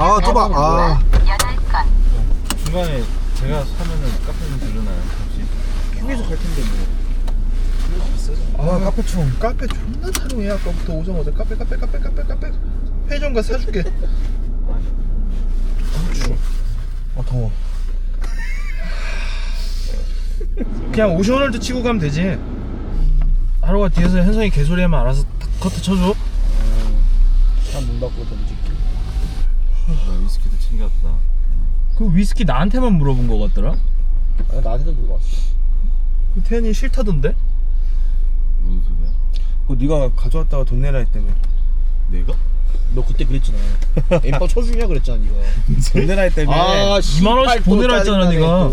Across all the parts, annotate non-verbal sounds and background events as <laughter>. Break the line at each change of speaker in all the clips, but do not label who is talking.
아 좁아 아
중간에 제가 사면은 카페 좀 들르나요? 혹시?
휴게소 갈 텐데 뭐. 아 카페충 카페 존나 타령해 아까부터 오자마자 카페 카페 카페 카페 카페 회전가 사줄게. 아 추워. 아 더워. 그냥 오션월드 치고 가면 되지. 하루가 뒤에서 현성이 개소리하면 알아서 탁 커트 쳐줘.
차문 닫고 던질게.
나 위스키도 챙겼다.
그 위스키 나한테만 물어본 거 같더라?
아, 나한테도 물어봤어.
그 태현이 싫다던데?
무슨 소리야?
그거 네가 가져왔다가 돈 내라 했다며
내가?
너 그때 그랬잖아. <laughs> 엠빵 쳐주냐 그랬잖아, 니가.
돈 내라 했다며
아,
2만 원씩 보내라 했잖아, 네가.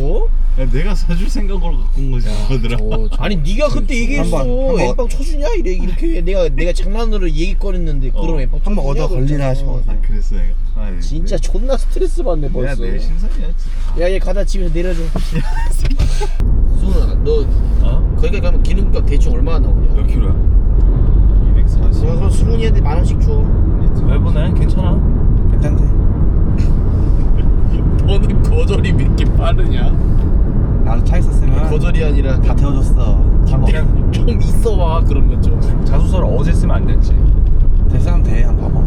야, 내가 사줄 생각으로 갖고 온 거지, 그거들아.
아니 네가 그때 얘기했어.
한 번, 한 번.
엠빵 쳐주냐 이래 이렇게 내가 내가 장난으로 얘기 꺼냈는데 그럼
어.
엠빵
한번
쳐주냐
얻어 걸리나
그랬잖아.
싶어가지고.
아, 그랬어, 내가? 아, 네.
진짜 존나 스트레스 받네
내가
벌써.
내 신상이었지.
야, 얘 가다 집에서 내려줘. <laughs> 수은아, 너
어?
거기까지 가면 기름값 대충 얼마나 나오냐?
몇 킬로야? 240.
그럼 수근이한테 만 원씩 줘.
왜 보내? 괜찮아.
괜찮대
너는 거절이 왜 이렇게 빠르냐?
나도 차 있었으면
거절이 아니라
다 태워줬어
그냥 좀 있어 봐 그러면 좀.
자소서를 어제 쓰면 안 됐지.
대싸면 돼 한번 봐봐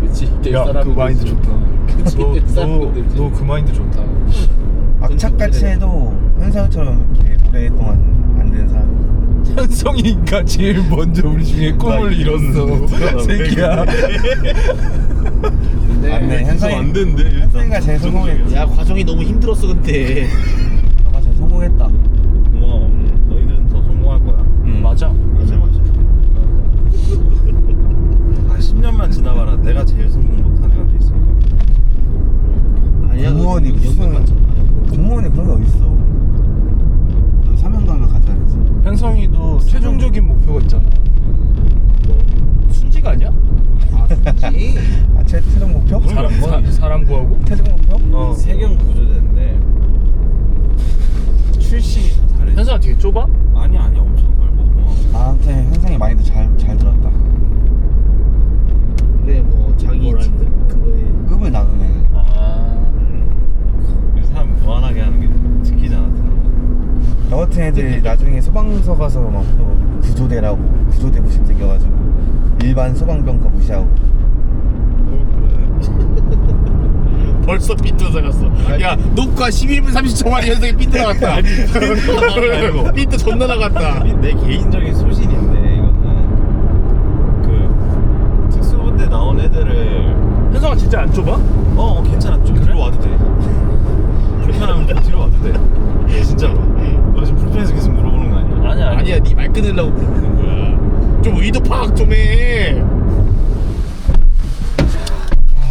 그렇지. 될
야, 그 마인드. 좋다. <laughs>
그치, 될 사람은 되지.
너그 마인드 좋다.
악착같이 해도 현상처럼 이렇게 오랫동안 안 되는 사람
현성이가 제일 먼저 우리 중에 꿈을 이뤘어. 새끼야. <laughs>
맞네 현상이
안 된대.
현상이가 제일 성공했지
야 과정이 너무 힘들었어 근데. <laughs>
너가 제일 성공했다
고마워. 너희들은 더 성공할 거야.
응.
맞아.
맞아 맞아.
아, 10년만 지나봐라. 내가 제일 성공 못한 애가 돼 있으니까.
아니야
공무원이
그거 연금
무슨
받잖아.
공무원이 그런 게 어딨어 넌 사명감을 가져야지
현성이도 최종적인 목표가 있잖아. 순지가 아니야?
아니지.
아, 제 최종 목표?
사람, 사, 사람 구하고?
최종 목표?
어.
세경 구조대인데 출시 다르지.
현성아 되게 좁아?
아니 아니 엄청 넓어. 고마워.
나한테 현상이 많이도 잘, 잘 들었다
그래 뭐 자기
뭐라 했는데?
그거에
급을 나누네
아.
사람 무한하게 하는 게 특기잖아.
너 같은 애들이 나중에 소방서 가서 막 또 구조대라고 구조대 부심 생겨가지고 일반 소방병과 무시하고. <laughs>
벌써 삐뚤어 나갔어. 야 녹화 11분 30초 만에 현석이 삐뚤어 나갔다.
말고.
삐뚤 존나 나갔다.
내 개인적인 소신인데 이거는 그 특수부대 나온 애들을
현성아 진짜 안 좁아?
어, 어 괜찮아 좀 뒤로 와도 돼 <laughs> 불편하면 좀 뒤로 와도 돼 진짜로 너 지금 불편해서 계속 물어보는 거 아니야?
아니야,
아니야 네 말 끊으려고 물어보는 거야. 좀 의도 파악 좀 해.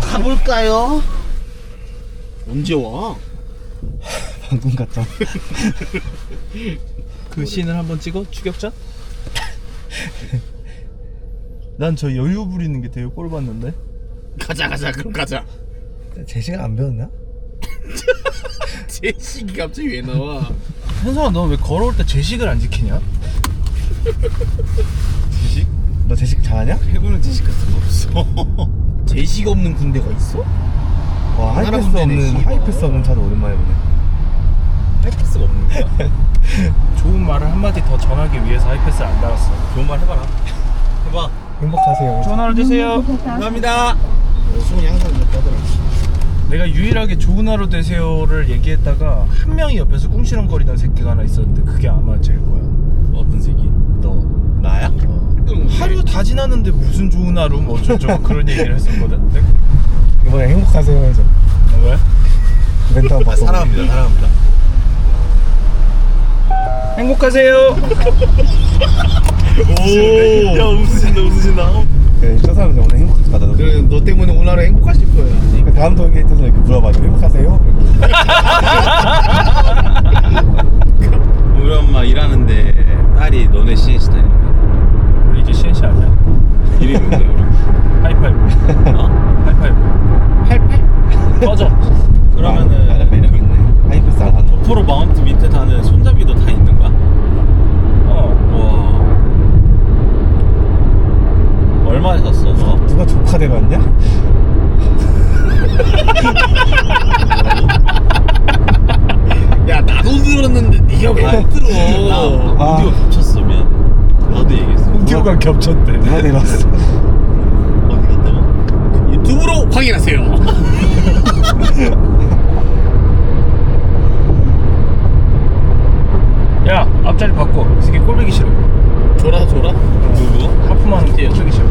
가볼까요? 언제 와?
방금 갔다
그 씬을 한번 찍어? 추격전? 난 저 여유 부리는 게 되게 꼴 봤는데.
가자 가자 그럼 가자.
제 시간 안 배웠나? <laughs>
제식이 갑자기 왜 나와?
현성아 너 왜 걸어올 때 제식을 안 지키냐?
지식?
너 제식 잘하냐?
해보는 지식 같은 거 없어 <laughs>
제식 없는 군대가 있어?
와 하이패스
군대네,
없는
씨발.
하이패스 없는 차도 오랜만에 보네
하이패스가 없는 거야 <laughs>
좋은 말을 한마디 더 전하기 위해서 하이패스를 안 달았어.
좋은 말 해봐라 해봐
행복하세요
좋은 하루 되세요.
감사합니다
수근이 항상 이렇게 하더라.
내가 유일하게 좋은 하루 되세요를 얘기했다가 한 명이 옆에서 꿍시렁거리던 새끼가 하나 있었는데 그게 아마 제일 거야.
어떤 새끼?
너.
나야?
하루 다 지났는데 무슨 좋은 하루 뭐 어쩌고 그런 얘기를 했었거든. 내가
이번에 행복하세요 해줘
어, 왜?
멘트 한번 바꿔
사랑합니다 사랑합니다
행복하세요. <laughs>
오 야 웃으신다 웃으신다
그래 저 사람 오늘 행복하지 마다
그래 너 때문에 오늘 하루 행복하실 거야.
다음 동기에 떠서 이렇게 물어봐줘 행복하세요?
우리 엄마 일하는데 딸이 너네 CNC 다닌대
우리 이제 CNC 아니야?
이름이 뭔데 그럼?
하이파이브.
어?
하이파이브.
팔팔.
꺼져.
그러면은
나는 매력 있네 하이패스 안 하는
도프로 마운트 밑에 다는 손잡이도 다 있는 거야?
어.
와 얼마에 샀어 너?
누가 좋고 녹화되고 왔냐?
야 나도 들었는데 네가 왜못 들어
아.
오디오 겹쳤으면 나도 얘기했어
오디오가 겹쳤대.
누가 내려왔어? <laughs>
어디 갔다고?
유튜브로 확인하세요 <laughs>
야 앞자리 바꿔. 이 새끼 꼴보기 싫어.
줘라 줘라
누구?
하프만 꼴보기 싫어.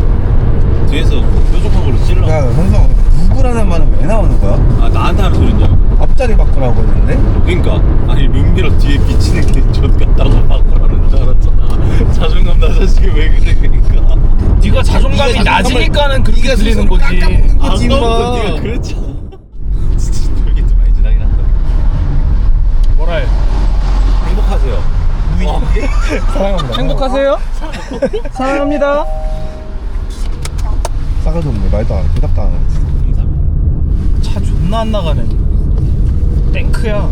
뒤에서 뾰족한 걸로 찔러.
야 현성 누구라는 말은 왜 나오는 거야?
아 나한테 하는 소리인 줄 알고
앞자리 바꾸라고 했는데?
그러니까. 아니 룸미러 뒤에 비치는 게좋 같다고 바꾸라는 줄 알았잖아. 자존감 낮아지게 왜 그래 그러니까.
네가 자존감이
네가
낮으니까는 그렇게 들리는 거지.
깎아먹는 거지,
아까부터
임마.
네가 그랬잖아. <laughs> 진짜 돌기 좀 많이 지나긴 한다.
뭐라 해?
행복하세요. <laughs>
사랑합니다.
행복하세요? 사랑합니다.
싸가지 없네 말도 안 해, 대답도 안 해.
차 존나 안 나가네. 탱크야.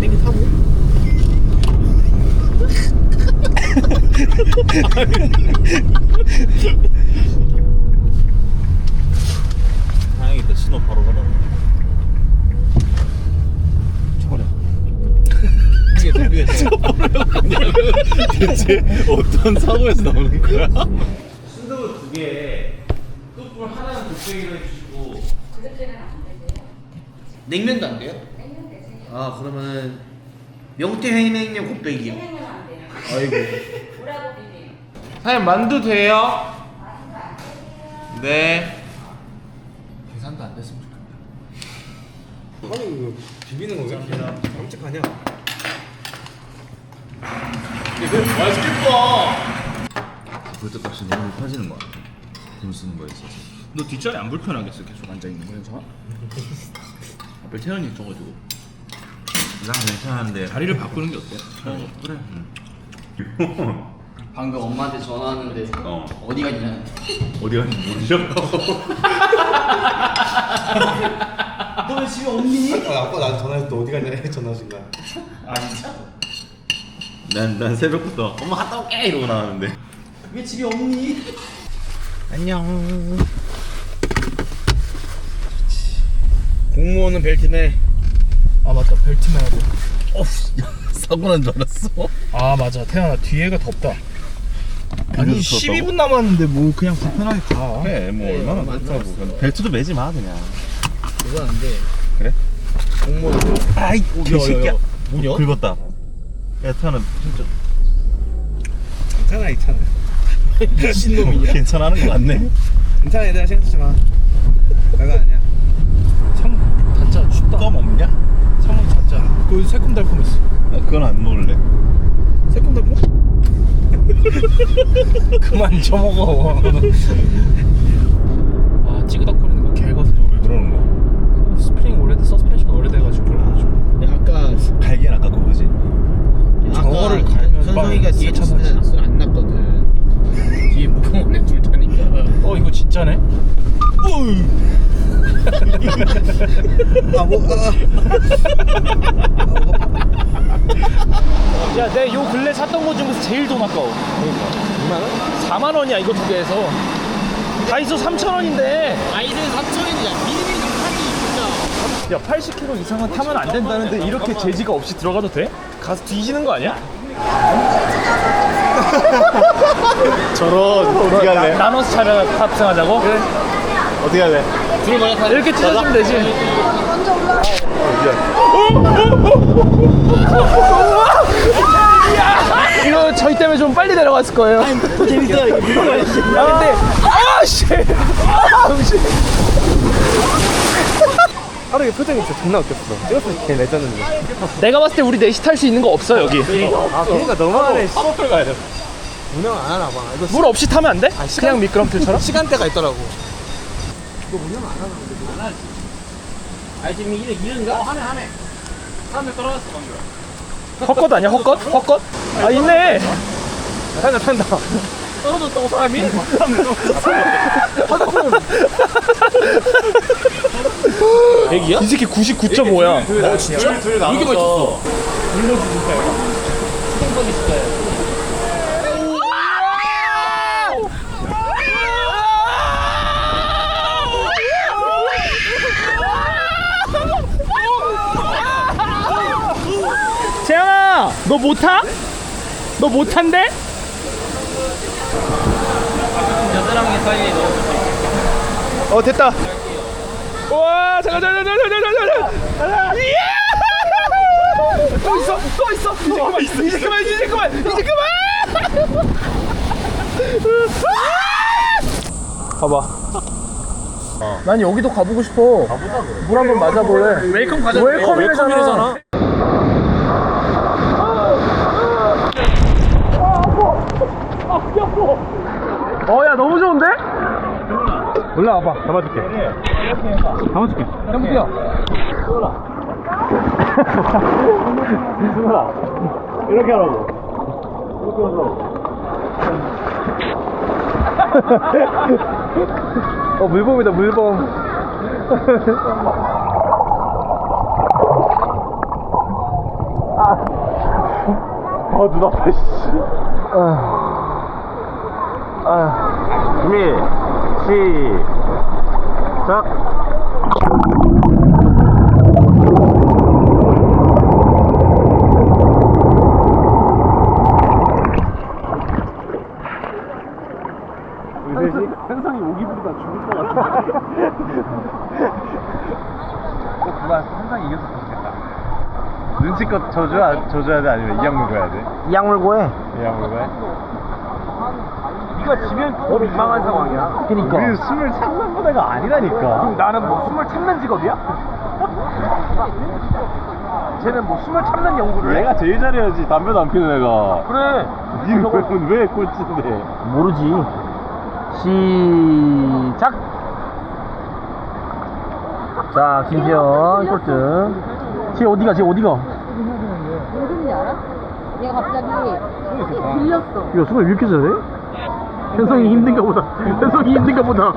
땡기 타고 <laughs>
다행이다 신호 바로
쳐버려
이게 왜 <laughs> <laughs>
대체 어떤 사고에서 나오는 거야?
개, 뚝불 하나는 곱빼기로 해주시고.
냉면도 안 돼요? 아 그러면은 명태 횡냉면 곱빼기요 아이고
사장님 만두 돼요? 네.
계산도 안 됐으면 좋겠다
아니 이거 비비는 거 왜 이렇게 깜찍하냐
볼때값이 너무 높아지는 거 같아 돈 쓰는 거에 있어서
너 뒷자리 안 불편하겠어? 계속 앉아 있는 거에서? <laughs> 앞에 태연이 있어가지고
나 괜찮은데
자리를 바꾸는 게 어때?
어, 그래
방금 엄마한테 전화하는데
어.
어 디 갔냐?
어디 갔는지 모르죠?
너왜 집에 없니?
아, 아빠 나한테 전화해서 너 어디 갔냐 전화하신 거야
아 진짜?
난, 난 새벽부터 엄마 갔다 올게 이러고 나왔는데
왜 집에 없니?
안녕.
공무원은 벨트네.
아 맞다. 벨트 매야 돼. <laughs>
사고 난 줄 알았어.
아 맞아. 태연아 뒤에가 덥다. 아니
그래서
12분 남았는데 뭐 그냥 불편하게 가.
그래 뭐 얼마나 많다고. 벨트도 매지 마 그냥.
그건 안 돼.
그래?
공무원.
아이 개새끼야.
뭐냐?
긁었다. 야 태연아 진짜
괜찮아 괜찮아
미친놈이냐
괜찮아하는 거 맞네
괜찮아 얘들아 신경 쓰지 마 별거 아니야
창문 닫자 춥다.
껌 없냐?
창문 닫자. 그 새콤달콤했어.
나 그건 안 먹을래
새콤달콤? <laughs>
그만 처먹어. <laughs> 아 찌그덕거리는 거 개거든.
왜 그러는 거야?
스프링 오래돼 서스펜션 오래돼가지고 그래가지고.
근데 아까
갈기엔 아까 그거지
저거를 갈면
현성이가
막
뒤에
차
탔을
사지.
때 소리 안
짜네?
아 뭐? 아.
야, 내 요 근래 샀던 거 중에서 제일 돈 아까워. 그러니까. 2만 원? 4만 원이야 이거 두 개에서. 다이소 3천 원인데.
아이들 3천원이야 미리미리 타기 진짜
야, 80km 이상은 타면 안 된다는데 이렇게 제지가 없이 들어가도 돼? 가서 뒤지는 거 아니야? <laughs>
저런 어떻게 할래?
나눠서 차량 탑승하자고? 그래.
어떻게 할래?
둘을 먼저 타
이렇게 찢어주면 되지. 이거 저희 때문에 좀 빨리 내려갔을 거예요. 재밌어요. 이거 아 근데 아 씨. 아 씨.
하루에 표정이 진짜 존나 웃겼어 찍었을 때 레전드인데
내가 봤을 때 우리 넷이 탈 수 있는 거 없어 여기.
아 그러니까 너무하네
커플 가야 돼.
운영 안 하나 봐 이거
물 없이 타면 안 돼? 그냥 미끄럼틀처럼? <laughs>
시간대가 있더라고
아 지금 이래 이른가? 어 하네 하네 사람들 떨어졌어 방금
헛것 아니야 헛것? 헛것? 아 있네. 탄다 탄다.
떨어졌다고 사람이? <laughs> <laughs>
100이야? 이 새끼 99.5야.
어 진짜? 둘 이게 멋있어.
재현아, 너
못타? 너 못한데? 어
됐다. 와 잠깐 잠깐 잠깐 잠깐 잠깐 잠깐. 이야! 또 있어 또 있어 이제 그만 이제 그만 이제 그만 이제 그만. 봐봐. 난 여기도 가보고 싶어. 물 한번 맞아볼래. 웨이컴 가자. 웨이컴이잖아. 어야 너무 좋은데? 올라와봐. 잡아줄게. 잡아줄게. 형 뛰어 이렇게 하라고. 이렇게 하라고. <laughs> 어 물범이다 물범. <laughs> 아, 아, 눈 아파, 씨. 아, 준비, 시작. 현상이 오기 부리다 죽을 것 같아. 꼭 그만 현상이 좋겠다. 눈치껏 져줘야, 져줘야 돼? 아니면 이악 물고 해야 돼?
이악 물고 해.
이악 물고 해? 네가 지면 더 민망한 상황이야.
그니까.
우리는 숨을 참는 부대가 아니라니까. 그럼 나는 뭐 숨을 참는 직업이야? <laughs> 쟤는 뭐 숨을 참는 연구를 해?
얘가 제일 잘해야지 담배도 안 피는 애가
그래.
니는 왜, 왜 꼴찌인데
모르지. 시작. 자, 김지현 꼴등. 쟤 어디가? 쟤 어디가?
왜 그런지 알아? 얘가 갑자기 들렸어.
야, 왜 이렇게 잘해? 현성이 힘든가 보다. 현성이 힘든가 보다.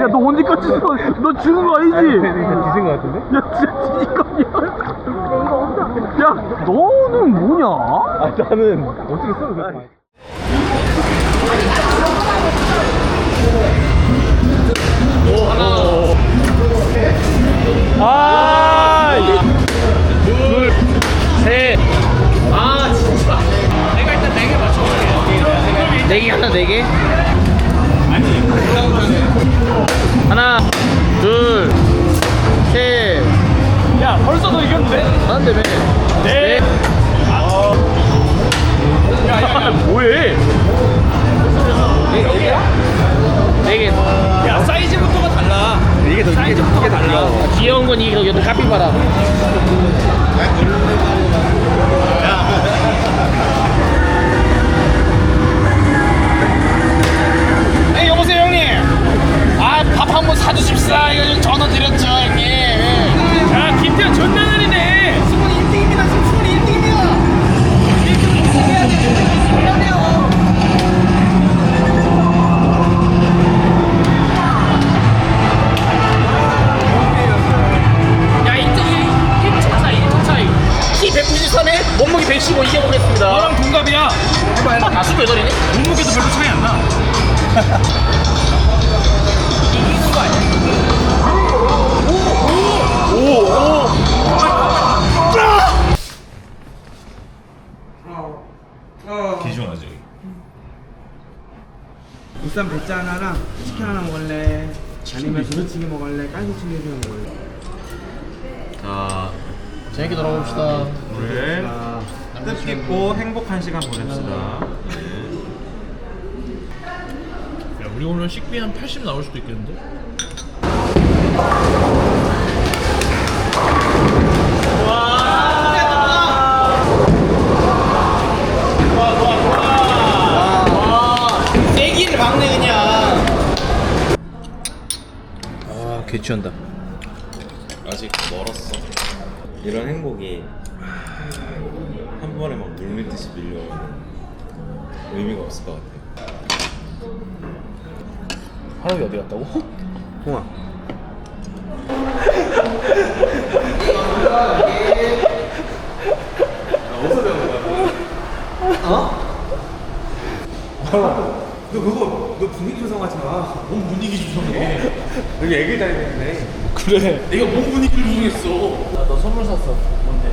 야, 너 언제까지 너, 너 죽은 거 아니지?
뒤진 것 같은데?
야, 진짜 뒤질 거 아니야? 야, 너는 뭐냐?
아, 나는 어떻게 써? 그렇게 아,
네개
하나 네 개? 하나, 둘, 셋.
야, 벌써 너 이겼는데?
하는데 왜?
네.
울산 배짜 하나랑 치킨 하나 먹을래? 아니면 두루치기 먹을래? 깐치치기 먹을래?
자
재밌게 놀아봅시다.
오늘 뜻깊고 행복한 시간 보냅시다
야, 우리 오늘 식비 한 80 나올 수도 있겠는데?
개취한다.
아직 멀었어 이런 행복이 한 번에 막 물밀듯이 밀려오면 의미가 없을 것 같아
하영이 어디 갔다고?
홍아 너 그거 너 분위기 조성하지 마.
뭔 분위기 조성해
여기 애기 다니는데.
그래
내가 뭔 분위기를 조성했어 나 너 선물 샀어 뭔데?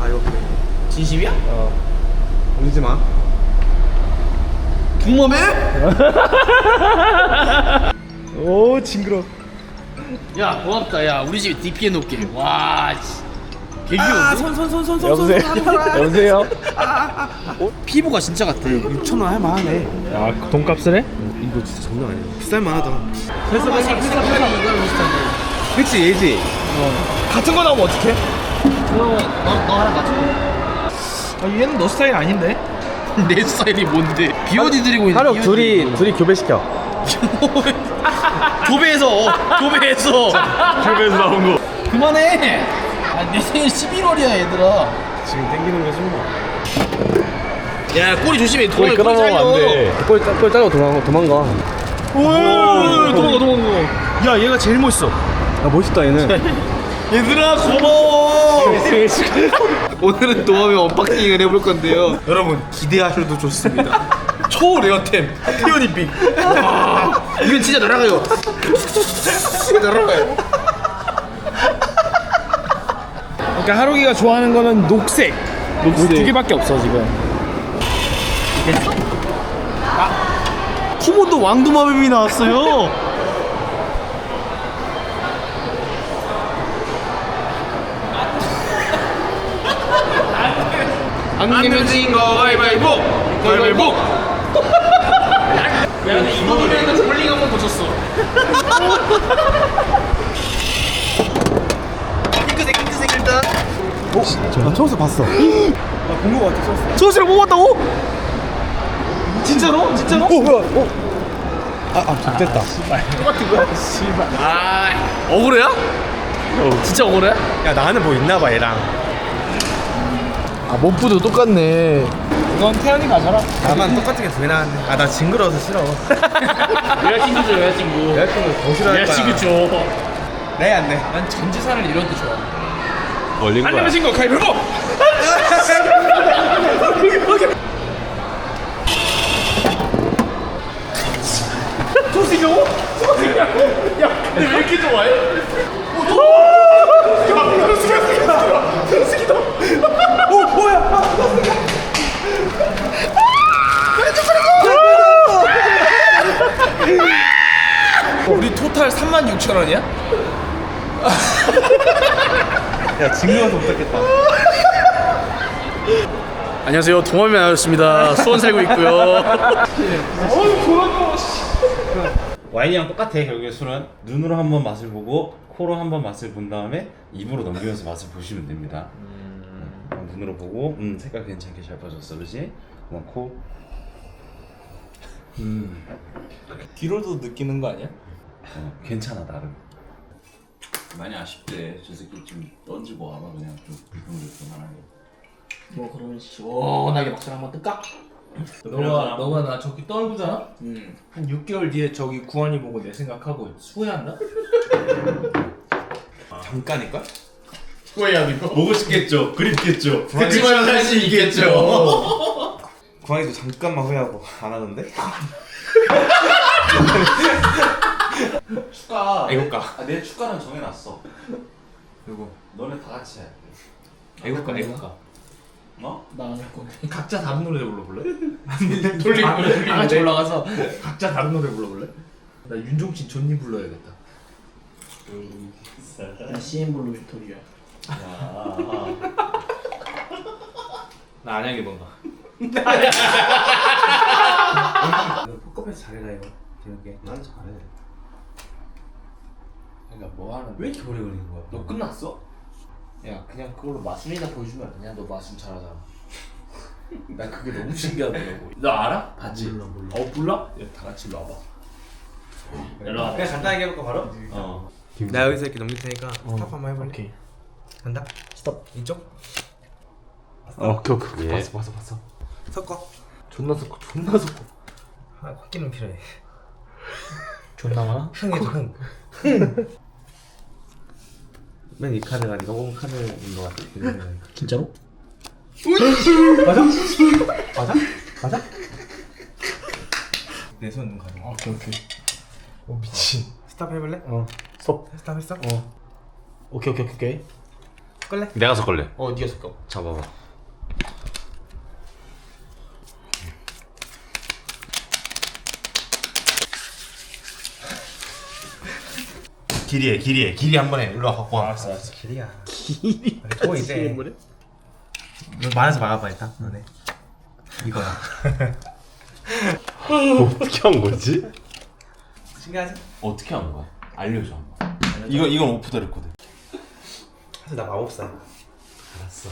아 이거 그래.
진심이야?
울지 마.
궁금해? <laughs>
오 징그러
야 고맙다 야 우리 집에 DP 해놓을게 와 씨. 개귀여운데?
여보세요 여보세요
피부가 진짜 같아
6천 원 할만하네.
야 돈값을 해?
이거 진짜 장난 아니야. 비쌀 만하다.
그래서 그래서 그래서 비슷한데
그치 얘지.
같은 거 나오면 어떡해?
너, 너, 너 하나 가지고
아, 얘는 너 스타일 아닌데? <laughs>
내 스타일이 뭔데 비오디 드리고 있는
하루 둘이 둘이 교배시켜. <laughs>
교배에서 교배에서
교배에서 나온 거
그만해 아, 내 생일 11월이야 얘들아
지금 땡기는 거지 뭐.
야 꼬리 조심해.
꼬리
꼬리
끊어 먹으면 안
잘려.
돼. 꼬리 따- 꼬리 따고 도망가. 도망가.
오 도망가 도망가. 야 얘가 제일 멋있어.
야 멋있다 얘는. <laughs>
얘들아 고마워. <laughs> 오늘은 도마뱀 언박싱을 해볼 건데요.
여러분 기대하셔도 좋습니다. <laughs>
초레어템 티오니빅. 이건 진짜 날아가요. 진짜 날아가요.
그러니까 하루기가 좋아하는 거는 녹색. 녹색. 두 개밖에 없어 지금
쿠몬도 왕도마뱀이 나왔어요. 안 내면 진거 가위바위보! 가위바위보! 야 근데 이번에는 볼링 한번 고쳤어. 핑크색 핑크색 일단.
나 초록색 봤어. 나본거 같아 초록색.
소스를 뽑았다고? 진짜로? 진짜로?
오 뭐야? 오. 아 아 됐다.
똑같은 거야? 아 억울해야? 진짜 억울해?
야 나는 뭐 있나 봐 얘랑.
아 몸부도 똑같네
이건 태연이 가져라
나만 똑같은 게 두 개 나왔네. 아나 징그러워서 싫어. <laughs>
여자친구죠 여자친구
여자친구 더 싫어할 거야.
여자친구죠
네안 돼.
난 전재산을 이런 데 좋아
걸린
안 내면 진거 가위바위보 소스이냐고? 소스이냐고? 야 근데 왜 이렇게 좋아해? 우리 토탈 36,000원이야?
야 징그러워서 못하겠다.
안녕하세요. 동원이 나왔습니다. 수원 살고 있고요
와인이랑 똑같아. 결국에 술은 눈으로 한번 맛을 보고 코로 한번 맛을 본 다음에 입으로 넘기면서 맛을 보시면 됩니다. 음, 눈으로 보고 음 색깔 괜찮게 잘 빠졌어. 그렇지? 그다음 코.
뒤로도 느끼는 거 아니야?
어, 괜찮아 나름. 많이 아쉽대. 저 새끼 좀 던지고 와봐 그냥. 좀 불평을 그만하게
뭐 그러면 시원하게 막상 한번 뜰까?
너가 너가 나 저기 떨구잖아? 한 6개월 뒤에 저기 구원이 보고 내 생각하고 후회한다?
잠깐일걸?
후회하는 거
보고 싶겠죠. 그립겠죠.
그치만 할수 있겠죠. <laughs>
구황이도 잠깐만 후회하고 안 하던데?
축가.
애국가
아, 내 축가는 정해놨어.
누구?
너네 다 같이 해
애국가 애국가
어?
나안 할 건데
각자 다른 노래 불러볼래? <laughs>
돌리고
아,
돌리고
다 같이 올라가서 각자 다른 노래 불러볼래? 나 윤종신 존니 불러야겠다
나 CM 블루 빅토리야
나 안양에 뭔가
너 <laughs> 포커페이스 잘해라 이거. 기억해. 난 잘해.
그러니까 뭐 하는
왜 이렇게 오래 걸리는 거야?
너 끝났어?
야 그냥 그걸로 마술이나 보여주면 안 되냐 너 마술 잘하잖아 <laughs> 나 그게 너무 신기하더라고
너 알아? 봤지?
몰라 몰라
어 몰라? 야, 다 같이 일로 와봐 일로 와
그냥 간단하게 해볼까 바로?
어.
나 여기서 이렇게 넘길 테니까 스탑 한번 해볼래?
오케이
간다. 스톱. 이쪽.
어, 오케이 오케이
예.
봤어 봤어 봤어
섞어.
존나 섞어 존나 섞어
아, 콧기름 필요해.
존나 많아?
흥해줘 흥. 맨 이 카드가 네가 뽑은 카드인 것 같아.
진짜로?
맞아? 맞아? 맞아? 내 손 눈 가려
오케이 오케이 오 미친
스탑 해볼래?
어 스톱
스탑 했어?
어 오케이 오케이 오케이
끌래?
내가 섞을래.
어 니가 섞어
잡아봐. 길이에 길이에 길이 한 번에 일로 와 갖고 와.
알았어 알았어
길이야 길이 또 이제 <laughs> 너 많아서 막아봐 일단 너네 이거야 <laughs>
어떻게 한 거지?
신기하지?
어떻게 한 거야? 알려줘 한번. 이거 이건 오프 더 레코드.
사실 나 마법사야
알았어.